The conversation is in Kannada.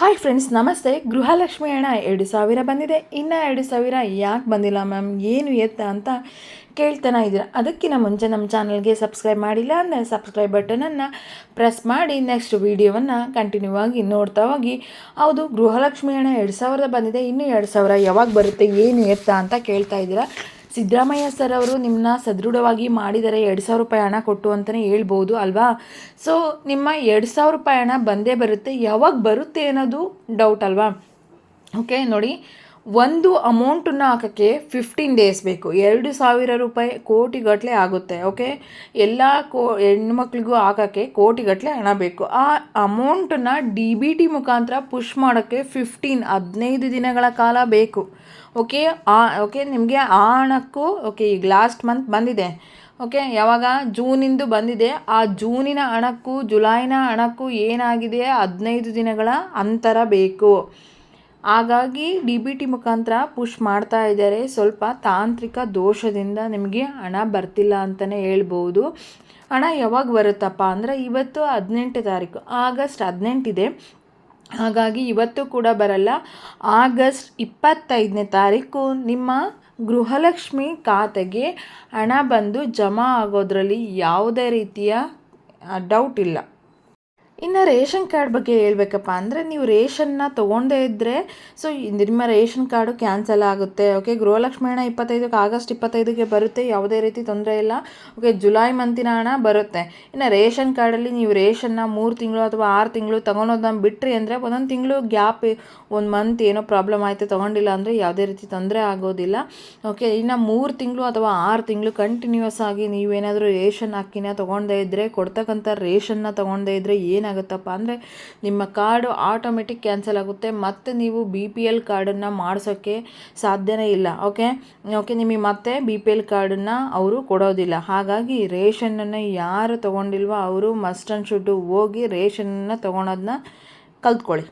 ಹಾಯ್ ಫ್ರೆಂಡ್ಸ್ ನಮಸ್ತೆ. ಗೃಹಲಕ್ಷ್ಮಿ ಹಣ ಎರಡು ಸಾವಿರ ಬಂದಿದೆ. ಇನ್ನು ಎರಡು ಸಾವಿರ ಯಾಕೆ ಬಂದಿಲ್ಲ ಮ್ಯಾಮ್ ಏನು ಎತ್ತ ಅಂತ ಕೇಳ್ತಾನೆ ಇದ್ದೀರ. ಅದಕ್ಕಿಂತ ಮುಂಚೆ ನಮ್ಮ ಚಾನಲ್ಗೆ ಸಬ್ಸ್ಕ್ರೈಬ್ ಮಾಡಿಲ್ಲ ಅಂದರೆ ಸಬ್ಸ್ಕ್ರೈಬ್ ಬಟನನ್ನು ಪ್ರೆಸ್ ಮಾಡಿ ನೆಕ್ಸ್ಟ್ ವೀಡಿಯೋವನ್ನು ಕಂಟಿನ್ಯೂ ಆಗಿ ನೋಡ್ತಾ ಹೋಗಿ. ಹೌದು, ಗೃಹಲಕ್ಷ್ಮಿ ಹಣ ಎರಡು ಸಾವಿರದ ಬಂದಿದೆ. ಇನ್ನೂ ಎರಡು ಸಾವಿರ ಯಾವಾಗ ಬರುತ್ತೆ, ಏನು ಎತ್ತ ಅಂತ ಕೇಳ್ತಾ ಇದ್ದೀರಾ. ಸಿದ್ದರಾಮಯ್ಯ ಸರ್ ಅವರು ನಿಮ್ಮನ್ನ ಸದೃಢವಾಗಿ ಮಾಡಿದರೆ ಎರಡು ಸಾವಿರ ರೂಪಾಯಿ ಹಣ ಕೊಟ್ಟು ಅಂತಲೇ ಹೇಳ್ಬೋದು ಅಲ್ವಾ? ಸೊ ನಿಮ್ಮ ಎರಡು ಸಾವಿರ ರೂಪಾಯಿ ಹಣ ಬಂದೇ ಬರುತ್ತೆ. ಯಾವಾಗ ಬರುತ್ತೆ ಅನ್ನೋದು ಡೌಟ್ ಅಲ್ವಾ? ಓಕೆ ನೋಡಿ. ಒಂದು ಅಮೌಂಟನ್ನು ಹಾಕೋಕ್ಕೆ ಫಿಫ್ಟೀನ್ ಡೇಸ್ ಬೇಕು. ಎರಡು ಸಾವಿರ ರೂಪಾಯಿ ಕೋಟಿಗಟ್ಟಲೆ ಆಗುತ್ತೆ ಓಕೆ ಎಲ್ಲ ಕೋ, ಹೆಣ್ಮಕ್ಳಿಗೂ ಹಾಕೋಕ್ಕೆ ಕೋಟಿಗಟ್ಟಲೆ ಹಣ ಬೇಕು. ಆ ಅಮೌಂಟನ್ನು ಡಿ ಬಿ ಟಿ ಮುಖಾಂತರ ಪುಷ್ ಮಾಡೋಕ್ಕೆ ಫಿಫ್ಟೀನ್ ಹದಿನೈದು ದಿನಗಳ ಕಾಲ ಬೇಕು ಓಕೆ ಆ ಓಕೆ ನಿಮಗೆ ಆ ಹಣಕ್ಕೂ ಓಕೆ ಈಗ ಲಾಸ್ಟ್ ಮಂತ್ ಬಂದಿದೆ ಓಕೆ ಯಾವಾಗ? ಜೂನಿಂದು ಬಂದಿದೆ. ಆ ಜೂನಿನ ಹಣಕ್ಕೂ, ಜುಲೈನ ಹಣಕ್ಕೂ ಏನಾಗಿದೆ? ಹದಿನೈದು ದಿನಗಳ ಅಂತರ ಬೇಕು. ಹಾಗಾಗಿ ಡಿ ಬಿ ಟಿ ಮುಖಾಂತರ ಪುಷ್ ಮಾಡ್ತಾ ಇದ್ದಾರೆ. ಸ್ವಲ್ಪ ತಾಂತ್ರಿಕ ದೋಷದಿಂದ ನಿಮಗೆ ಹಣ ಬರ್ತಿಲ್ಲ ಅಂತಲೇ ಹೇಳ್ಬೋದು. ಹಣ ಯಾವಾಗ ಬರುತ್ತಪ್ಪ ಅಂದರೆ ಇವತ್ತು ಹದಿನೆಂಟು ತಾರೀಕು, ಆಗಸ್ಟ್ ಹದಿನೆಂಟಿದೆ ಹಾಗಾಗಿ ಇವತ್ತು ಕೂಡ ಬರಲ್ಲ. ಆಗಸ್ಟ್ ಇಪ್ಪತ್ತೈದನೇ ತಾರೀಕು ನಿಮ್ಮ ಗೃಹಲಕ್ಷ್ಮಿ ಖಾತೆಗೆ ಹಣ ಬಂದು ಜಮಾ ಆಗೋದ್ರಲ್ಲಿ ಯಾವುದೇ ರೀತಿಯ ಡೌಟ್ ಇಲ್ಲ. ಇನ್ನು ರೇಷನ್ ಕಾರ್ಡ್ ಬಗ್ಗೆ ಹೇಳ್ಬೇಕಪ್ಪ ಅಂದರೆ ನೀವು ರೇಷನ್ನ ತೊಗೊಂಡೇ ಇದ್ದರೆ ಸೊ ನಿಮ್ಮ ರೇಷನ್ ಕಾರ್ಡು ಕ್ಯಾನ್ಸಲ್ ಆಗುತ್ತೆ. ಓಕೆ ಗೃಹಲಕ್ಷ್ಮಿ ಹಣ ಇಪ್ಪತ್ತೈದಕ್ಕೆ, ಆಗಸ್ಟ್ ಇಪ್ಪತ್ತೈದಕ್ಕೆ ಬರುತ್ತೆ, ಯಾವುದೇ ರೀತಿ ತೊಂದರೆ ಇಲ್ಲ. ಓಕೆ ಜುಲೈ ಮಂತಿನ ಹಣ ಬರುತ್ತೆ. ಇನ್ನು ರೇಷನ್ ಕಾರ್ಡಲ್ಲಿ ನೀವು ರೇಷನ್ನ ಮೂರು ತಿಂಗಳು ಅಥವಾ ಆರು ತಿಂಗಳು ತೊಗೊಳೋದನ್ನ ಬಿಟ್ರಿ ಅಂದರೆ ಒಂದೊಂದು ತಿಂಗಳು ಗ್ಯಾಪ್, ಒಂದು ಮಂತ್ ಏನೋ ಪ್ರಾಬ್ಲಮ್ ಆಯಿತು, ತೊಗೊಂಡಿಲ್ಲ ಅಂದರೆ ಯಾವುದೇ ರೀತಿ ತೊಂದರೆ ಆಗೋದಿಲ್ಲ. ಓಕೆ ಇನ್ನು ಮೂರು ತಿಂಗಳು ಅಥವಾ ಆರು ತಿಂಗಳು ಕಂಟಿನ್ಯೂಸ್ ಆಗಿ ನೀವೇನಾದರೂ ರೇಷನ್ ಅಕ್ಕಿನ ತೊಗೊಂಡೇ ಇದ್ದರೆ ಕೊಡ್ತಕ್ಕಂಥ ರೇಷನ್ನ ತೊಗೊಂಡೇ ಇದ್ದರೆ ಏನು ಏನಾಗುತ್ತಪ್ಪ ಅಂದರೆ ನಿಮ್ಮ ಕಾರ್ಡು ಆಟೋಮೆಟಿಕ್ ಕ್ಯಾನ್ಸಲ್ ಆಗುತ್ತೆ, ಮತ್ತು ನೀವು ಬಿ ಪಿ ಎಲ್ ಕಾರ್ಡನ್ನು ಮಾಡಿಸೋಕ್ಕೆ ಸಾಧ್ಯನೇ ಇಲ್ಲ ಓಕೆ ಓಕೆ ನಿಮಗೆ ಮತ್ತೆ ಬಿ ಪಿ ಎಲ್ ಕಾರ್ಡನ್ನು ಅವರು ಕೊಡೋದಿಲ್ಲ. ಹಾಗಾಗಿ ರೇಷನನ್ನು ಯಾರು ತೊಗೊಂಡಿಲ್ವೋ ಅವರು ಮಸ್ಟ್ ಅಂಡ್ ಶುಡ್ಡು ಹೋಗಿ ರೇಷನನ್ನು ತೊಗೊಳೋದನ್ನ ಕಲ್ತ್ಕೊಳ್ಳಿ.